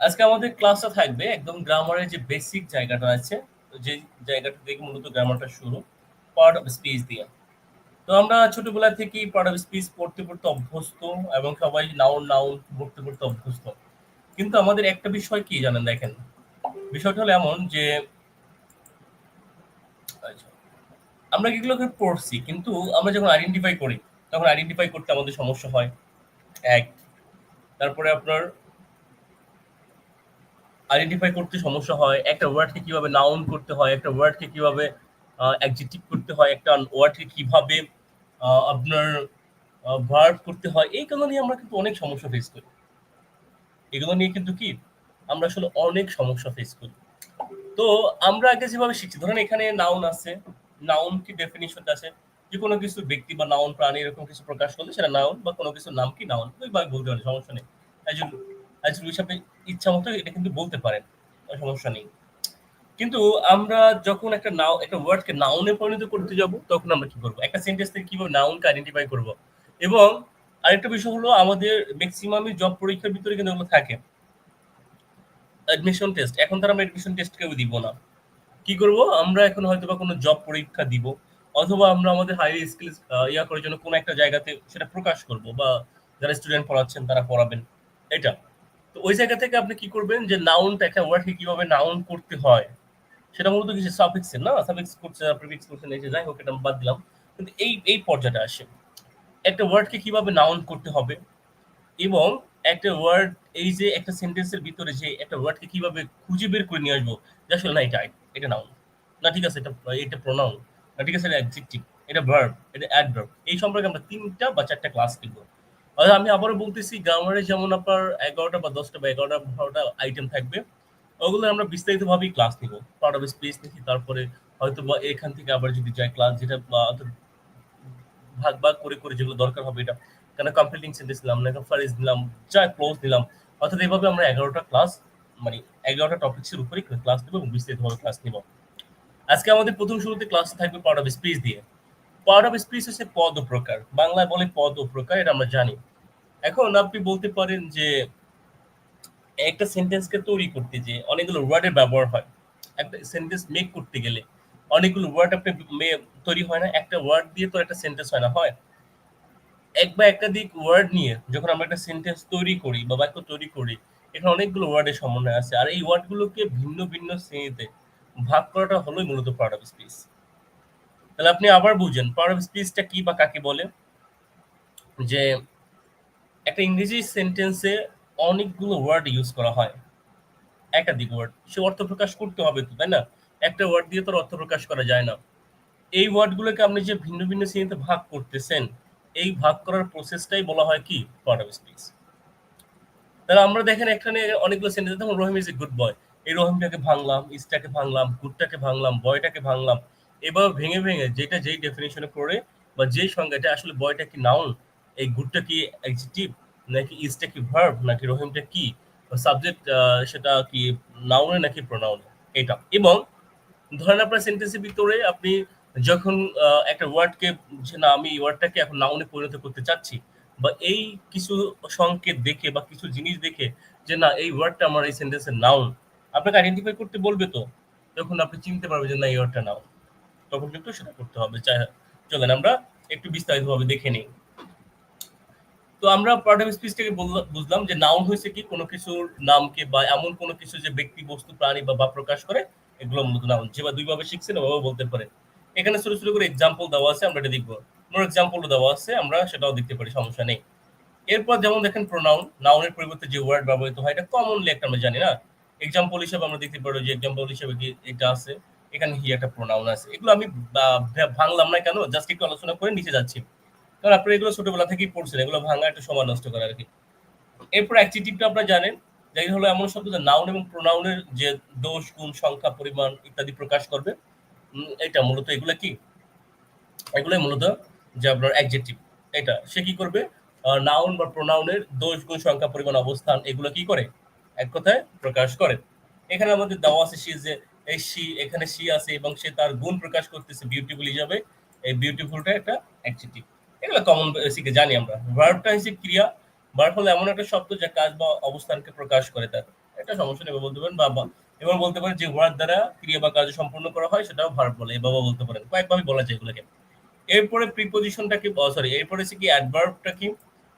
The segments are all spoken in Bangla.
আজকে আমাদের ক্লাসটা থাকবে একদম গ্রামারের যে বেসিক জায়গাটা আছে যে জায়গাটা থেকে মূলত গ্রামারটা শুরু পার্ট অফ স্পিচ দিয়ে। তো আমরা ছোটবেলা থেকেই পার্ট অফ স্পিচ পড়তে পড়তে অভ্যস্ত এবং সবাই নাউন নাউন পড়তে পড়তে অভ্যস্ত। কিন্তু আমাদের একটা বিষয় কি জানেন দেখেন? বিষয়টা হলো এমন যে, আমরা এগুলোকে পড়ছি, কিন্তু আমরা যখন আইডেন্টিফাই করি, তখন আইডেন্টিফাই করতে আমাদের সমস্যা হয়। এক, তারপরে আপনার আইডেন্টিফাই করতে সমস্যা হয়, একটা ওয়ার্ডকে কীভাবে নাউন করতে হয়, একটা ওয়ার্ডকে কীভাবে অ্যাডজেক্টিভ করতে হয়, একটা ওয়ার্ডকে কীভাবে আপনার ভার্ব করতে হয়, এইগুলো নিয়ে আমরা কিন্তু অনেক সমস্যা ফেস করি। এগুলো নিয়ে কিন্তু কি, আমরা আসলে অনেক সমস্যা ফেস করি। তো আমরা আগে যেভাবে শিখছি, ধরেন এখানে নাউন আছে নাউন কি ডেফিনিশন আছে? যে কোনো কিছু ব্যক্তি বা নাউন প্রাণী এরকম কিছু প্রকাশ করলে সেটা নাউন বা কোনো কিছু নাম কি নাউন ওইভাবে বলতে পারেন, সমস্যা নেই। একজন একজন হিসাবে ইচ্ছা মতো এটা কিন্তু বলতে পারেন সমস্যা নেই। কিন্তু আমরা যখন একটা নাও একটা ওয়ার্ডকে নাউনে পরিণত করতে যাব, তখন আমরা কি করব? একটা সেন্টেন্স থেকে কীভাবে নাউনকে আইডেন্টিফাই করব? এবং আরেকটা বিষয় হলো, আমাদের ম্যাক্সিমামই জব পরীক্ষার ভিতরে কিন্তু ওগুলো থাকে। অ্যাডমিশন টেস্ট এখন তারা আমরা অ্যাডমিশন টেস্ট কেউ দিব না। কি করব? আমরা এখন হয়তো বা কোনো জব পরীক্ষা দিব, অথবা আমরা আমাদের হাই স্কিলস ইয়া করার জন্য কোনো একটা জায়গাতে সেটা প্রকাশ করব, বা যারা স্টুডেন্ট পড়াচ্ছেন তারা পড়াবেন। এটা। তো ওই জায়গা থেকে আপনি কি করবেন যে নাউনটা একটা ওয়ার্ডকে কীভাবে নাউন করতে হয়, সেটা মূলত কিছু সাফিক্স না? সাফিক্স করছে প্রিফিক্স করছে এই যাই হোক, এটা বাদ দিলাম। কিন্তু এই এই পর্যায়টা আসে। একটা ওয়ার্ডকে কীভাবে নাউন করতে হবে এবং একটা ওয়ার্ড এই যে একটা সেন্টেন্সের ভিতরে যে একটা ওয়ার্ডকে কীভাবে খুঁজে বের করে নিয়ে আসব, যে আসলে না, এটা এটা নাউন না, ঠিক আছে, এটা এটা প্রোনাউন না, ঠিক আছে, এটা অ্যাডজেক্টিভ এটা ভার্ব এটা অ্যাডভার্ব এই সম্পর্কে আমরা তিনটা বা চারটা ক্লাস আর আমি আবারও বলতেছি, গ্রামারে যেমন আপনার এগারোটা বা দশটা বা এগারোটা বারোটা আইটেম থাকবে, ওগুলো আমরা বিস্তারিতভাবেই ক্লাস নিব। পার্ট অফ স্পেস নিচ্ছি তারপরে হয়তো বা এখান থেকে আবার যদি যাই ক্লাস যেটা ভাগ ভাগ করে করে যেগুলো দরকার হবে এটা, কেন কমপ্লিটিং সেন্টেন্স নিলাম, না ফারিজ নিলাম, যা ক্লোজ নিলাম, অর্থাৎ এইভাবে আমরা এগারোটা ক্লাস মানে এগারোটা টপিক্সের উপরে ক্লাস নেব এবং বিস্তারিতভাবে ক্লাস নিব। আজকে আমাদের প্রথম শুরুতে ক্লাস থাকবে পার্ট অফ স্পিচ দিয়ে। পার্ট অফ স্পিচ হচ্ছে পদ প্রকার বাংলায় বলে পদ প্রকার এটা আমরা জানি। এখন আপনি বলতে পারেন যে, একটা সেন্টেন্সকে তৈরি করতে যে, অনেকগুলো ওয়ার্ডের ব্যবহার হয়। একটা সেন্টেন্স মেক করতে গেলে অনেকগুলো ওয়ার্ড আপনি তৈরি হয় না, একটা ওয়ার্ড দিয়ে তো একটা সেন্টেন্স হয় না, হয়। এক বা একাধিক ওয়ার্ড নিয়ে যখন আমরা একটা সেন্টেন্স তৈরি করি বা বাক্য তৈরি করি, এখানে অনেকগুলো ওয়ার্ডের সমন্বয় আছে। আর এই ওয়ার্ডগুলোকে ভিন্ন ভিন্ন শ্রেণীতে ভাগ করাটা হলোই মূলত পার্ট অফ স্পিচ তাহলে আপনি আবার বুঝেন পাওয়ার অফ স্পিচটা কি বা কাকে বলে? যে একটা ইংরেজি সেন্টেন্সে অনেকগুলো ওয়ার্ড ইউজ করা হয়, একাধিক ওয়ার্ড সে অর্থ প্রকাশ করতে হবে তো, তাই না? একটা ওয়ার্ড দিয়ে তো অর্থ প্রকাশ করা যায় না। এই ওয়ার্ডগুলোকে আপনি যে ভিন্ন ভিন্ন শ্রেণীতে ভাগ করতেছেন, এই ভাগ করার প্রসেসটাই বলা হয় কি? পার্ট অফ স্পিচ তাহলে আমরা দেখেন এখানে অনেকগুলো সেন্টেন্স যেমন রহিম ইজ এ গুড বয় এই রহিমটাকে ভাঙলাম ইজটাকে ভাঙলাম গুডটাকে ভাঙলাম, বয়টাকে ভাঙলাম এভাবে ভেঙে ভেঙে যেটা যেই ডেফিনেশনে পড়ে বা যেই সংজ্ঞাটা আসলে বয়টা কি নাউন এই গুডটা কি অ্যাডজেক্টিভ নাকি ইজটা কি ভার্ব নাকি রহিমটা কি? সাবজেক্ট সেটা কি নাউনে নাকি প্রোনাউনে এটা। এবং ধরেন আপনার সেন্টেন্সের ভিতরে আপনি যখন একটা ওয়ার্ডকে যে না, আমি এই ওয়ার্ডটাকে এখন নাউনে পরিণত করতে চাচ্ছি, বা এই কিছু সংকেত দেখে বা কিছু জিনিস দেখে যে না, এই ওয়ার্ডটা আমার এই সেন্টেন্সের নাউন আপনাকে আইডেন্টিফাই করতে বলবে তো? তখন আপনি চিনতে পারবেন যে না, এই ওয়ার্ডটা নাউন তখন কিন্তু সেটা করতে হবে। চলেন আমরা একটু বিস্তারিতভাবে দেখে নিই। তো আমরা অফ স্পিচ থেকে বুঝলাম যে নাউন হয়েছে কি, কোনো কিছুর নামকে বা এমন কোনো কিছু যে ব্যক্তি, বস্তু, প্রাণী বা ভাব প্রকাশ করে, এগুলো মূলত নাউন যেভাবে দুইভাবে শিখছেন, ওভাবে বলতে পারে। এখানে ছোট ছোট করে এক্সাম্পল দেওয়া আছে, আমরা এটা দেখব। মোর এক্সাম্পল দেওয়া আছে, আমরা সেটাও দেখতে পারি, সমস্যা নেই। এরপর যেমন দেখেন প্রোনাউন নাউনের পরিবর্তে যে ওয়ার্ড ব্যবহৃত হয়, এটা কমনলি একটা আমরা জানি না। এক্সাম্পল হিসেবে আমরা দেখতে পারি যে এক্সাম্পল হিসেবে কি এটা আছে। এখানে হি একটা প্রোনাউন আছে? এগুলো আমি ভাঙলাম না কেন? জাস্ট একটু আলোচনা করে নিচে যাচ্ছি। কারণ আপনারা এগুলো ছোটবেলা থেকেই পড়ছেন, এগুলো ভাঙা একটু সময় নষ্ট করে আর কি। এরপর অ্যাক্টিভিটিভটা আপনারা জানেন যেগুলো হলো এমন শব্দ যে নাউন এবং প্রোনাউনের যে দোষ, গুণ, সংখ্যা, পরিমাণ ইত্যাদি প্রকাশ করবে। এটা মূলত এগুলো কি? এগুলোই মূলত যে আপনার অ্যাডজেক্টিভ এটা, সে কি করবে? নাউন বা প্রোনাউনের দোষ, গুণ, সংখ্যা, পরিমাণ, অবস্থান, এগুলো কি করে? এক কথায় প্রকাশ করে। এখানে আমাদের দেওয়া আছে সে যে এই সি, এখানে সি আছে এবং সে তার গুণ প্রকাশ করতেছে বিউটিফুল হিসাবে। এই বিউটিফুলটা একটা অ্যাডজেক্টিভ এগুলো কমন বেসিকে জানি আমরা। ভার্বটা হচ্ছে ক্রিয়া। ভার্ব হলো এমন একটা শব্দ যা কাজ বা অবস্থানকে প্রকাশ করে তার। এটা সমস্যা নেই বলতে পারেন, বা এবার বলতে পারেন যে ওয়ার্ড দ্বারা ক্রিয়া বা কাজ সম্পূর্ণ করা হয়, সেটাও ভার্ব বলে। বাবা বলতে পারেন। কয়েকভাবে বলা যায় এগুলোকে। এরপরে প্রিপোজিশনটা কি সরি এরপরে হচ্ছে কি অ্যাডভার্বটা কি?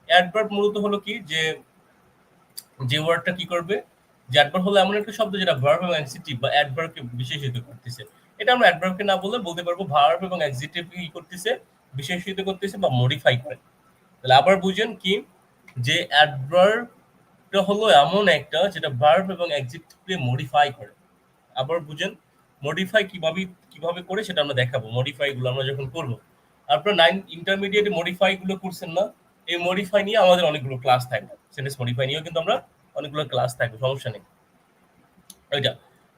অ্যাডভার্ব মূলত হলো কি যে যে ওয়ার্ডটা কি করবে? যে অ্যাডভার্ব হলো এমন একটা শব্দ যেটা ভার্ব এবং অ্যাডজেক্টিভ বা অ্যাডভার্বকে বিশেষিত করতেছে। এটা আমরা অ্যাডভার্বকে না বলে বলতে পারব ভার্ব এবং অ্যাডজেক্টিভ কি করতেছে? বিশেষিত করতেছে বা মডিফাই করে। তাহলে আবার বুঝেন কি? যে অ্যাডভার্বটা হলো এমন একটা যেটা ভার্ব এবং অ্যাডজেক্টিভকে মডিফাই করে। আবার বুঝেন মডিফাই কীভাবে কীভাবে করে সেটা আমরা দেখাবো। মডিফাই গুলো আমরা যখন করব। আপনারা নাইন ইন্টারমিডিয়েটে মডিফাই গুলো করছেন না, এই মডিফাই নিয়ে আমাদের অনেকগুলো ক্লাস থাকবে সেন্টেন্স মডিফাই নিয়েও কিন্তু আমরা অনেকগুলো ক্লাস থাকবে, সমস্যা নেই। ওইটা।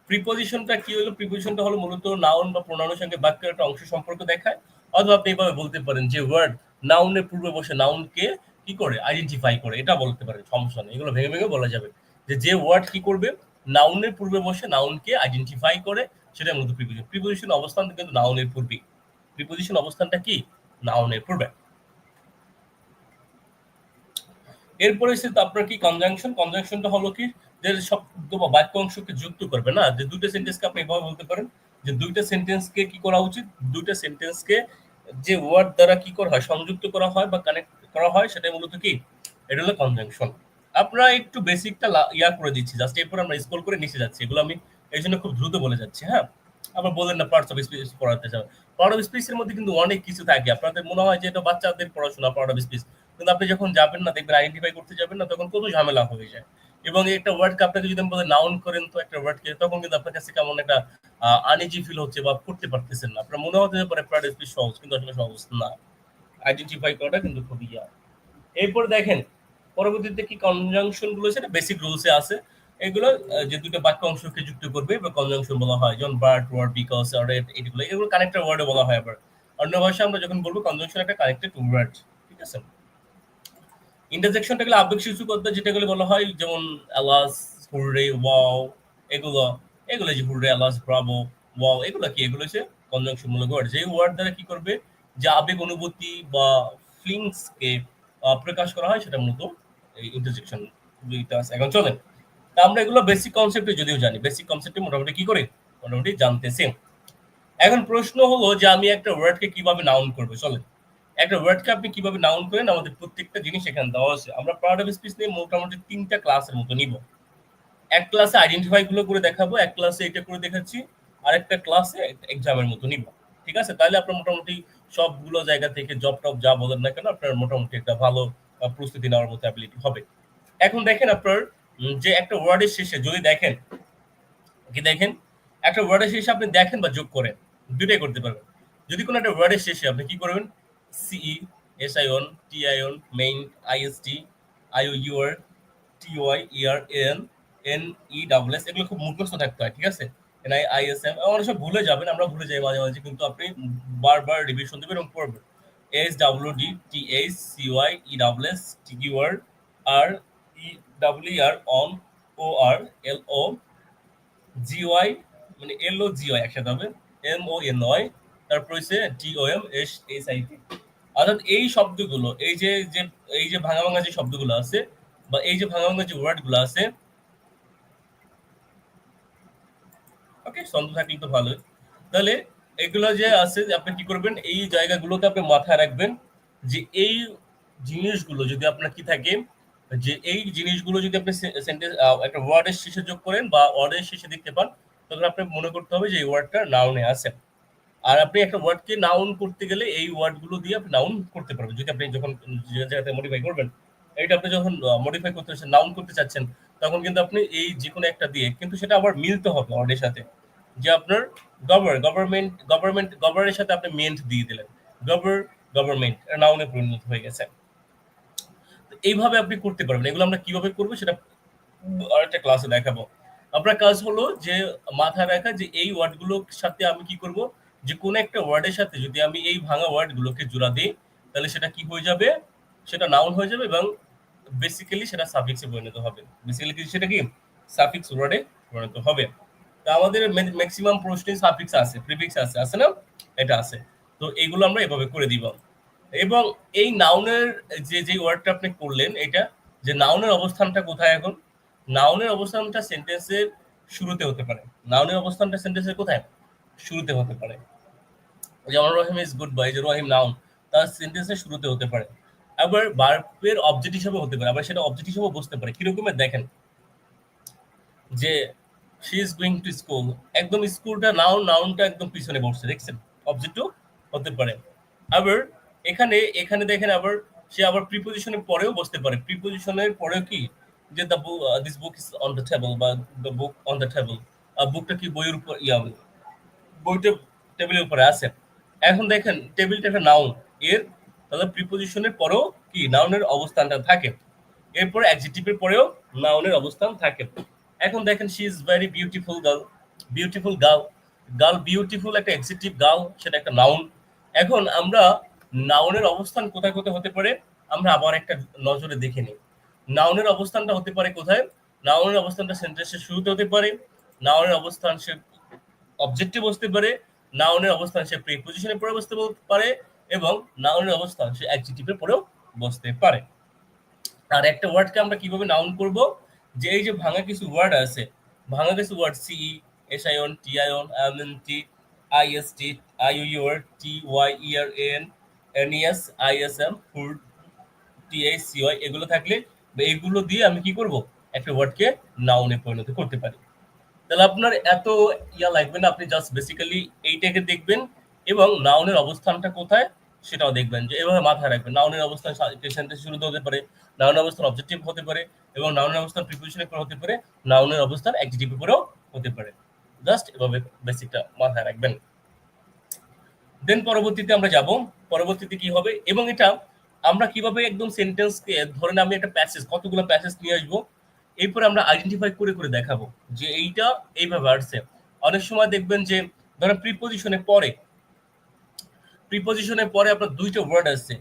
প্রিপোজিশনটা কি হলো? প্রিপোজিশনটা হলো মূলত নাউন বা প্রোনাউনের সঙ্গে বাক্যের একটা অংশ সম্পর্ক দেখায়, অথবা আপনি এইভাবে বলতে পারেন যে ওয়ার্ড নাউনের পূর্বে বসে নাউনকে কি করে? আইডেন্টিফাই করে। এটা বলতে পারেন, সমস্যা নেই। এগুলো ভেঙে ভেঙে বলা যাবে। যে যে ওয়ার্ড কি করবে? নাউনের পূর্বে বসে নাউনকে আইডেন্টিফাই করে সেটা মূলত প্রিপোজিশন প্রিপোজিশন অবস্থান কিন্তু নাউনের পূর্বে প্রিপোজিশন অবস্থানটা কি? নাউনের পূর্বে। এরপরে তো আপনার কি কনজাংশন কনজাংশনটা হলো কি যে শব্দ বা বাক্য অংশকে যুক্ত করবে, না? যে দুইটা সেন্টেন্সকে আপনি এভাবে বলতে পারেন, যে দুইটা সেন্টেন্সকে কি করা উচিত? দুইটা সেন্টেন্সকে যে ওয়ার্ড দ্বারা কি করা হয়, সংযুক্ত করা হয় বা কানেক্ট করা হয়, সেটা মূলত কি? এটা হলো কনজাংশন আপনারা একটু বেসিকটা ইয়া করে দিচ্ছি জাস্ট এরপর আমরা স্কোর করে নিচে যাচ্ছি, এগুলো আমি এই জন্য খুব দ্রুত বলে যাচ্ছি হ্যাঁ? আবার বলেন না পার্টস অফ স্পিচ পড়াতে চান। পার্ট অফ স্পিচের মধ্যে কিন্তু অনেক কিছু থাকে, আপনাদের মনে হয় যে এটা বাচ্চাদের পড়াশোনা পার্ট অফ স্পিচ কিন্তু আপনি যখন যাবেন না, দেখবেন আইডেন্টিফাই করতে যাবেন না, তখন কত ঝামেলা হয়ে যায়। এবং একটা ওয়ার্ডকে আপনাকে যদি আমি বলে নাউন করেন, তো একটা ওয়ার্ডকে তখন কিন্তু আপনার কাছে কেমন একটা আনইজি ফিল হচ্ছে বা করতে পারতেছেন না। আপনার মনে হতে পারে অফ স্পিচ সহজ, কিন্তু আসলে সহজ না। আইডেন্টিফাই করাটা কিন্তু খুবই ইয়া। এরপর দেখেন, পরবর্তীতে কি কনজাংশনগুলো সেটা বেসিক রুলসে আছে। এগুলো যে দুটো বাক্য অংশকে যুক্ত করবে বা কনজাংশন বলা হয়। যেমন বার্ট ওয়ার্ড বিকজ আর এগুলো এগুলো কানেক্টেড ওয়ার্ডে বলা হয় আবার। অন্য ভাষায় আমরা যখন বলব কনজাংশন একটা কানেক্টেড ওয়ার্ড ঠিক আছে? ইন্টারজেকশনটা গেলে আবেগ শিশুকতা যেটাগুলো বলা হয় যেমন অ্যালাস হুররে ওয়াও এগুলো এগুলো যে হুররে অ্যালাস ব্রাভো ওয়াও এগুলো কি? এগুলো হচ্ছে কনজাংশন মূলক ওয়ার্ড যে ওয়ার্ড দ্বারা কি করবে? যে আবেগ অনুভূতি বা ফিলিংস কে আহ, প্রকাশ করা হয় সেটা মূলত এই ইন্টারজেকশন দুইটা এখন চলেন তা আমরা এগুলো বেসিক কনসেপ্টে যদিও জানি বেসিক কনসেপ্টে মোটামুটি কি করে? মোটামুটি জানতেছি এখন প্রশ্ন হলো যে আমি একটা ওয়ার্ডকে কীভাবে নাউন করব? চলেন। একটা ওয়ার্ডকে আপনি কীভাবে নাউন করেন, আমাদের প্রত্যেকটা জিনিস এখানে দেওয়া আছে। আমরা পার্ট অফ স্পিচ নিয়ে মোটামুটি তিনটা ক্লাসের মতো নিব। এক ক্লাসে আইডেন্টিফাই গুলো করে দেখাবো, এক ক্লাসে এটা করে দেখাচ্ছি আর একটা ক্লাসে এক্সামের মতো নিব। ঠিক আছে? তাহলে আপনার মোটামুটি সবগুলো জায়গা থেকে জব টপ যা বলেন না কেন, আপনার মোটামুটি একটা ভালো প্রস্তুতি নেওয়ার মতো অ্যাবিলিটি হবে। এখন দেখেন আপনার যে একটা ওয়ার্ডের শেষে যদি দেখেন, কি দেখেন? একটা ওয়ার্ডের শেষে আপনি দেখেন বা যোগ করেন দুটাই করতে পারবেন। যদি কোনো একটা ওয়ার্ডের শেষে আপনি কি করবেন? C S I on T I on main I S T I O U T Y E R N N E double S এগুলো খুব মুখস্থ থাকতে হয়, ঠিক আছে? N I I S M অনেক সব ভুলে যাবেন, আমরা ভুলে যাই মাঝে মাঝে, কিন্তু আপনি বারবার রিভিশন দেবেন এবং পড়বেন। S W D T H C Y E double S T Q R R E W R on O R L O G Y মানে এল ও জি ওয়াই একসাথে হবে এম ও এন ওয়াই তারপর হচ্ছে T O M S S I T অর্থাৎ এই শব্দগুলো, এই যে যে, এই যে ভাঙা ভাঙা যে শব্দগুলো আছে, বা এই যে ভাঙা ভাঙা যে ওয়ার্ডগুলো আছে ওকে ছন্দ থাকলে তো ভালোই। তাহলে এগুলো যে আছে আপনি কি করবেন, এই জায়গাগুলোকে আপনি মাথায় রাখবেন যে এই জিনিসগুলো যদি আপনার কি থাকে, যে এই জিনিসগুলো যদি আপনি সেন্টেন্স একটা ওয়ার্ডের শেষে যোগ করেন বা ওয়ার্ডের শেষে দেখতে পান তখন আপনি মনে করতে হবে যে এই ওয়ার্ডটা নাউনে আছে। আর আপনি একটা ওয়ার্ডকে নাউন করতে গেলে এই ওয়ার্ডগুলো দিয়ে আপনি নাউন করতে পারবেন। যদি আপনি যখন জায়গাতে মডিফাই করবেন, এইটা আপনি যখন মডিফাই করতে চাচ্ছেন নাউন করতে চাচ্ছেন, তখন কিন্তু আপনি এই যে কোনো একটা দিয়ে কিন্তু সেটা আবার মিলতে হবে ওয়ার্ডের সাথে। যে আপনার গভর্ন গভর্নমেন্ট গভর্নমেন্ট গভর্নের সাথে আপনি মেন্ট দিয়ে দিলেন। গভর গভর্নমেন্ট নাউনে পরিণত হয়ে গেছে। এইভাবে আপনি করতে পারবেন। এগুলো আমরা কীভাবে করব সেটা আরেকটা ক্লাসে দেখাবো। আপনার কাজ হলো যে মাথায় রাখা যে এই ওয়ার্ডগুলোর সাথে আমি কি করব? যে কোনো একটা ওয়ার্ডের সাথে যদি আমি এই ভাঙা ওয়ার্ডগুলোকে জোড়া দিই, তাহলে সেটা কি হয়ে যাবে? সেটা নাউন হয়ে যাবে এবং বেসিক্যালি সেটা সাফিক্সে পরিণত হবে। বেসিক্যালি সেটা কি? সাফিক্স ওয়ার্ডে পরিণত হবে। তা আমাদের ম্যাক্সিমাম প্রশ্নে সাফিক্স আছে প্রিফিক্স আছে আছে না? এটা আছে। তো এগুলো আমরা এভাবে করে দিব। এবং এই নাউনের যে যে ওয়ার্ডটা আপনি করলেন, এটা যে নাউনের অবস্থানটা কোথায় এখন? নাউনের অবস্থানটা সেন্টেন্সের শুরুতে হতে পারে। নাউনের অবস্থানটা সেন্টেন্সের কোথায়? শুরুতে হতে পারে। যেমন রহিম ইজ গুড বয় যে রহিম নাউন তার সেন্টেন্সের শুরুতে হতে পারে। আবার বার্বের অবজেক্ট হিসেবে হতে পারে, আবার সেটা অবজেক্ট হিসেবে বসতে পারে। কিরকমের দেখেন? যে she is going to school একদম স্কুলটা নাউন নাউনটা একদম পিছনে বসছে, দেখছেন? অবজেক্টও হতে পারে। আবার এখানে এখানে দেখেন আবার সে আবার প্রিপোজিশনের পরেও বসতে পারে। প্রিপোজিশনের পরেও কি? যে the book this book is on the table বা the book on the table বুকটা কি বইয়ের উপর, ইয়া, বইটা টেবিলের উপরে আছে। এখন দেখেন টেবিলটা একটা নাউন এর তাহলে প্রিপোজিশনের পরেও কি? নাউনের অবস্থানটা থাকে। এরপর অ্যাডজেক্টিভের পরেও নাউনের অবস্থান থাকে। এখন দেখেন she is very beautiful girl beautiful girl girl beautiful একটা অ্যাডজেক্টিভ গার্ল সেটা একটা নাউন এখন আমরা নাউনের অবস্থান কোথায় কোথায় হতে পারে? আমরা আবার একটা নজরে দেখে নিই। নাউনের অবস্থানটা হতে পারে কোথায়? নাউনের অবস্থানটা সেন্টেন্সের শুরুতে হতে পারে। নাউনের অবস্থান সে অবজেক্টিভ বসতে পারে। নাউনের অবস্থান সে পরে বসতে পারে এবং নাউনের অবস্থান সে অ্যাডজেক্টিভের পরেও বসতে পারে। আর একটা ওয়ার্ডকে আমরা কীভাবে নাউন করব? যে এই যে ভাঙা কিছু ওয়ার্ড আছে, ভাঙা কিছু word C S I on T I on M N T I S T Y E R N N S I S M hood T H C Y এগুলো থাকলে এগুলো দিয়ে আমি কি করব? একটা ওয়ার্ডকে নাউনে পরিণত করতে পারি। তাহলে আপনার এত ইয়া লাগবে না, আপনি জাস্ট বেসিক্যালি এইটাকে দেখবেন এবং নাউনের অবস্থানটা কোথায় সেটাও দেখবেন যে এভাবে মাথায় রাখবেন। নাউনের অবস্থান সেন্টেন্স শুরুতে হতে পারে নাউনের অবস্থান অবজেক্টিভ হতে পারে এবং নাউনের অবস্থান প্রিপোজিশনের পর হতে পারে নাউনের অবস্থান অ্যাডজেক্টিভের পরেও হতে পারে। জাস্ট এভাবে বেসিকটা মাথায় রাখবেন। দেন পরবর্তীতে আমরা যাব, পরবর্তীতে কি হবে এবং এটা আমরা কীভাবে একদম সেন্টেন্সকে ধরেন আমি একটা প্যাসেজ কতগুলো প্যাসেজ নিয়ে আসব এরপর আমরা আইডেন্টিফাই করে করে দেখাবো যে এইটা এইভাবে আসছে। অনেক সময় দেখবেন যে, ধরেন প্রিপোজিশনের পরে প্রিপোজিশনের পরে আপনার দুইটা ওয়ার্ড আসছে।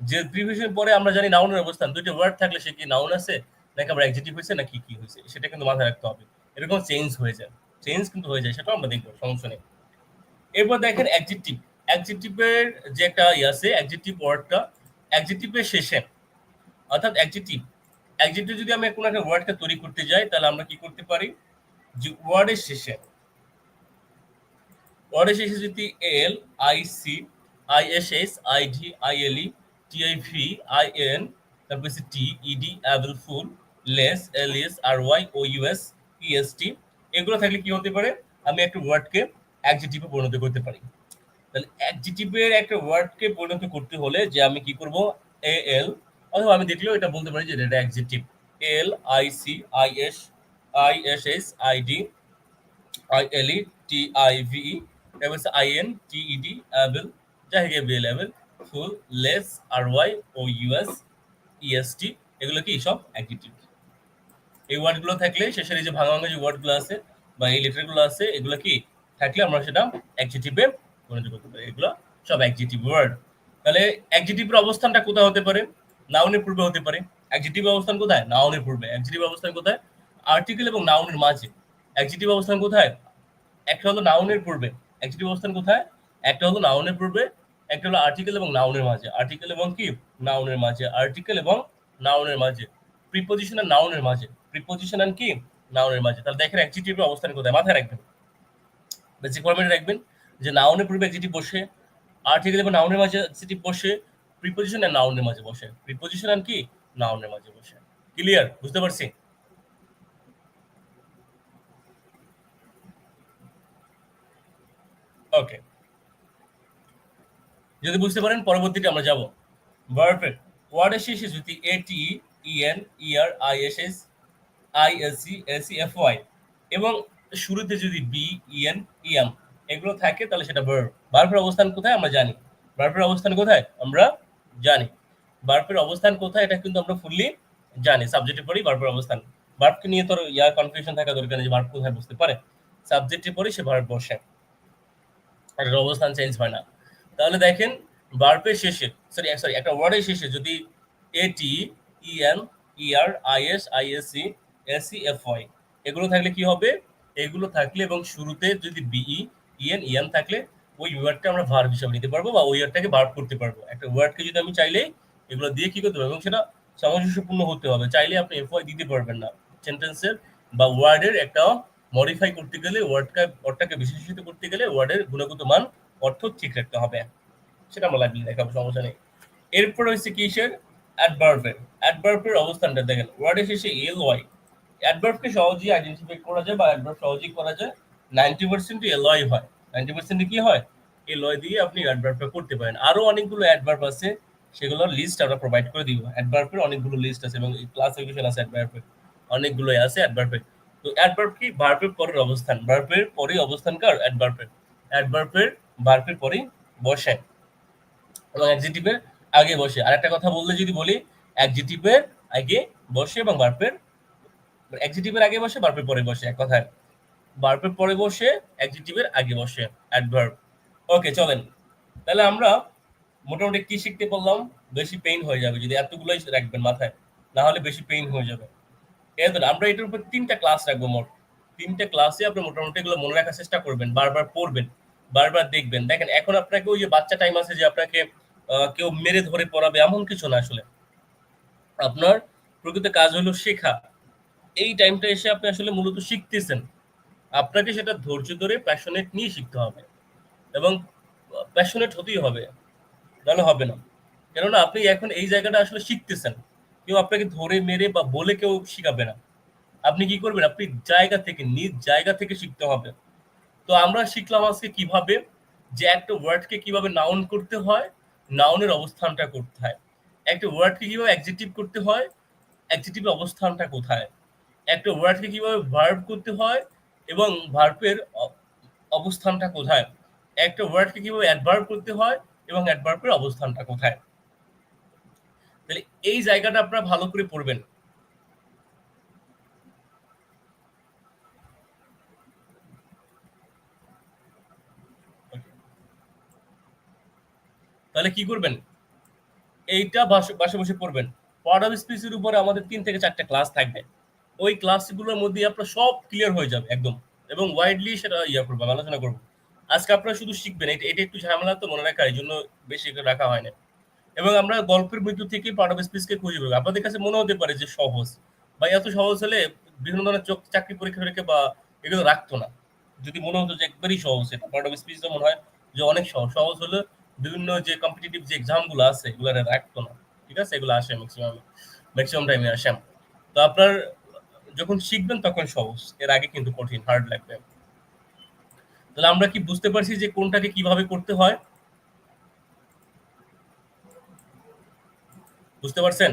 যে প্রিপোজিশনের পরে আমরা জানি নাউনের অবস্থান, দুইটা ওয়ার্ড থাকলে সে কি নাউন আছে, নাকি আমরা এক্সিটিভ হয়েছে, নাকি কি হয়েছে, সেটা কিন্তু মাথায় রাখতে হবে। এরকম চেঞ্জ হয়ে যায়। চেঞ্জ কিন্তু হয়ে যায়, সেটাও আমরা দেখব, সমস্যা নেই। এরপর দেখেন অ্যাডজেক্টিভ অ্যাডজেক্টিভের যে একটা ই আছে অ্যাডজেক্টিভ ওয়ার্ডটা অ্যাডজেক্টিভের শেষে, অর্থাৎ অ্যাডজেক্টিভ অ্যাডজেক্টিভ যদি আমি কোনো একটা ওয়ার্ডকে তৈরি করতে যাই, তাহলে আমরা কি করতে পারি? যে ওয়ার্ডের শেষে ওয়ার্ডের শেষে যদি L I C I S S I D I L E T I V I N তারপর হচ্ছে T E D able ful less L S R Y O U S E S T এগুলো থাকলে কি হতে পারে? আমি একটা ওয়ার্ডকে অ্যাডজেক্টিভে পরিণত করতে পারি। তাহলে অ্যাডজেক্টিভের একটা ওয়ার্ডকে পরিণত করতে হলে যে আমি কি করব? এ এল অথবা আমি দেখলেও এটা বলতে পারি যে এটা adjective L I C I S I S S I D I L E T I V E হচ্ছে I N T E D able যাই হোক B level ful less R Y O U S E S T এগুলো কি সব অ্যাডজেক্টিভ এই ওয়ার্ডগুলো থাকলে শেষের এই যে ভাঙা ভাঙা যে ওয়ার্ডগুলো আছে বা এই লেটারগুলো আছে, এগুলো কি থাকলে আমরা সেটা অ্যাডজেক্টিভে পরিণত করতে পারি। এগুলো সব অ্যাডজেক্টিভ ওয়ার্ড তাহলে অ্যাডজেক্টিভের অবস্থানটা কোথায় হতে পারে? নাউনের পূর্বে হতে পারে অ্যাডজেক্টিভ অবস্থান কোথায়? নাউনের পূর্বে। অ্যাডজেক্টিভ অবস্থান কোথায়? আর্টিকেল এবং নাউনের মাঝে। অ্যাডজেক্টিভ অবস্থান কোথায়? একটা হলো নাউনের পূর্বে। অ্যাডজেক্টিভ অবস্থান কোথায়? একটা হলো নাউনের পূর্বে, একটা হলো আর্টিকেল এবং নাউনের মাঝে। আর্টিকেল এবং কি? নাউনের মাঝে। আর্টিকেল এবং নাউনের মাঝে। প্রিপোজিশন আর নাউনের মাঝে। প্রিপোজিশন আর কি? নাউনের মাঝে। তাহলে দেখেন অ্যাডজেক্টিভের অবস্থান কোথায়? মাথায় রাখবেন। বেসিক ফরম্যাটে রাখবেন যে, নাউনের পূর্বে অ্যাডজেক্টিভ বসে আর্টিকেল এবং নাউনের মাঝে অ্যাডজেক্টিভ বসে প্রিপোজিশন আর নাউনের মাঝে বসে। প্রিপোজিশন আর কি? নাউনের মাঝে বসে। ক্লিয়ার বুঝতে পারছি? ওকে যদি বুঝতে পারেন, পরবর্তীতে আমরা যাব। ভার্বের ওয়ার্ডের শেষে যদি A T E N E R I S S I S C S C F Y এবং শুরুতে যদি B E N E M এগুলো থাকে, তাহলে সেটা ভার্ব ভার্বের অবস্থান কোথায়? আমরা জানি। ভার্বের অবস্থান কোথায়? আমরা জানি। ভার্বের অবস্থান কোথায় এটা কিন্তু আমরা ফুললি জানি। সাবজেক্টে পড়ি ভার্বের অবস্থান। ভার্বকে নিয়ে তোর ইয়া কনফিউশন থাকা দরকার যে ভার্ব কোথায় বসতে পারে। সাবজেক্টে পড়ি সে ভার্ব বসে। আর অবস্থান চেঞ্জ হয় না। তাহলে দেখেন ভার্বের শেষে সরি সরি একটা ওয়ার্ডের শেষে যদি A T E N E R I S I S C S C F Y এগুলো থাকলে কি হবে? এগুলো থাকলে এবং শুরুতে যদি বিই ইএন ইএন থাকলে ওই ওয়ার্ডটা আমরা ভার্ব হিসাবে নিতে পারব বা ওই ওয়ার্ডটাকে ভার্ব করতে পারব। একটা ওয়ার্ডকে যদি আমি চাইলে এগুলো দিয়ে কি করতে পারব? এবং সেটা সামঞ্জস্যপূর্ণ হতে হবে। চাইলে আপনি এফ ওয়াই দিতে পারবেন না। সেন্টেন্সের বা ওয়ার্ডের একটা মডিফাই করতে গেলে ওয়ার্ডটা ওয়ার্ডটাকে বিশেষিত করতে গেলে ওয়ার্ডের গুণগত মান, অর্থ ঠিক রাখতে হবে। সেটা আমরা লাগলে দেখাবো, সমস্যা নেই। এরপর হচ্ছে কিসের? অ্যাডভার্বের অ্যাডভার্বের অবস্থানটা দেখেন। ওয়ার্ডের শেষে এল ওয়াই অ্যাডভার্বকে সহজেই আইডেন্টিফাই করা যায় বা অ্যাডভার্ব সহজেই করা যায়। নাইনটি পার্সেন্ট এল ওয়াই হয়। নাইনটি পার্সেন্ট কি হয়? এল ওয়াই দিয়ে আপনি অ্যাডভার্বটা করতে পারেন। আরও অনেকগুলো অ্যাডভার্ব আছে, সেগুলোর লিস্ট আমরা প্রোভাইড করে দিব। অ্যাডভার্বের অনেকগুলো লিস্ট আছে এবং ক্লাসিফিকেশন আছে অ্যাডভার্বের অনেকগুলোই আছে অ্যাডভার্বের তো অ্যাডভার্ব কি? ভার্বের পরের অবস্থান। ভার্বের পরে অবস্থানকার অ্যাডভার্বের অ্যাডভার্বের ভার্বের পরেই বসে। এবং অ্যাডজেটিভের আগে বসে। আর একটা কথা বললে যদি বলি অ্যাডজেটিভের আগে বসে এবং ভার্বের অ্যাডজেটিভের আগে বসে ভার্বের পরে বসে। এক কথায়। ভার্বের পরে বসে অ্যাডজেটিভের আগে বসে অ্যাডভার্ব ওকে চলেন। তাহলে আমরা মোটামুটি কি শিখতে পারলাম? বেশি পেইন হয়ে যাবে, যদি এতগুলোই রাখবেন মাথায় না হলে বেশি পেইন হয়ে যাবে। এরপর আমরা এটার উপর তিনটা ক্লাস রাখব মোট। তিনটা ক্লাসে আপনি মোটামুটি এগুলো মনে রাখার চেষ্টা করবেন, বারবার পড়বেন, বারবার দেখবেন। দেখেন, এখন আপনাকে ওই যে বাচ্চা টাইম আছে যে আপনাকে কেউ মেরে ধরে পড়াবে, এমন কিছু না আসলে। আপনার প্রকৃত কাজ হলো শেখা। এই টাইমটা এসে আপনি আসলে মূলত শিখতেছেন। আপনাকে সেটা ধৈর্য ধরে প্যাশনেট নিয়ে শিখতে হবে এবং প্যাশনেট হতেই হবে, নাহলে হবে না। কেননা আপনি এখন এই জায়গাটা আসলে শিখতেছেন। কেউ আপনাকে ধরে মেরে বা বলে কেউ শিখাবে না। আপনি কি করবেন? আপনি জায়গা থেকে, নিজ জায়গা থেকে শিখতে হবে। তো আমরা শিখলাম আজকে কীভাবে যে একটা ওয়ার্ডকে কীভাবে নাউন করতে হয় নাউনের অবস্থানটা কোথায় একটা ওয়ার্ডকে কীভাবে অ্যাডজেক্টিভ করতে হয় অ্যাডজেক্টিভের অবস্থানটা কোথায়? একটা ওয়ার্ডকে কীভাবে ভার্ব করতে হয় এবং ভার্বের অবস্থানটা কোথায়? একটা ওয়ার্ডকে কীভাবে অ্যাডভার্ব করতে হয় এবং অ্যাডভার্বের অবস্থানটা কোথায়? তাহলে এই জায়গাটা আপনারা ভালো করে পড়বেন। তাহলে কি করবেন? এইটা বাসে, বসে পড়বেন। পার্ট অফ স্পিচের উপরে আমাদের তিন থেকে চারটা ক্লাস থাকবে। ওই ক্লাসগুলোর মধ্যে আপনার সব ক্লিয়ার হয়ে যাবে, একদম। এবং ওয়াইডলি সেটা ইয়া করব আলোচনা করব। আজকে আপনারা শুধু শিখবেন, এটা এটা একটু ঝামেলা তো মনে রাখার এই জন্য বেশি রাখা হয় না। এবং আমরা গল্পের মৃত্যু থেকে পার্ট অফ স্পিচকে খুঁজে পাবো আপনাদের কাছে মনে হতে পারে যে সহজ, বা এত সহজ হলে বিভিন্ন ধরনের চোখ চাকরি পরীক্ষা রেখে বা এগুলো রাখতো না। যদি মনে হতো যে একবারই সহজ, এটা পার্ট অফ স্পিচ মনে হয় যে অনেক সহজ। সহজ হলে বিভিন্ন যে কম্পিটিটিভ যে এক্সামগুলো আছে এগুলো রাখতো না। ঠিক আছে? এগুলো আসে ম্যাক্সিমাম ম্যাক্সিমাম টাইমে আসে তো আপনার যখন শিখবেন তখন সহজ। এর আগে কিন্তু কঠিন হার্ড লাগবে। তাহলে আমরা কি বুঝতে পারছি যে কোনটাকে কীভাবে করতে হয়? বুঝতে পারছেন?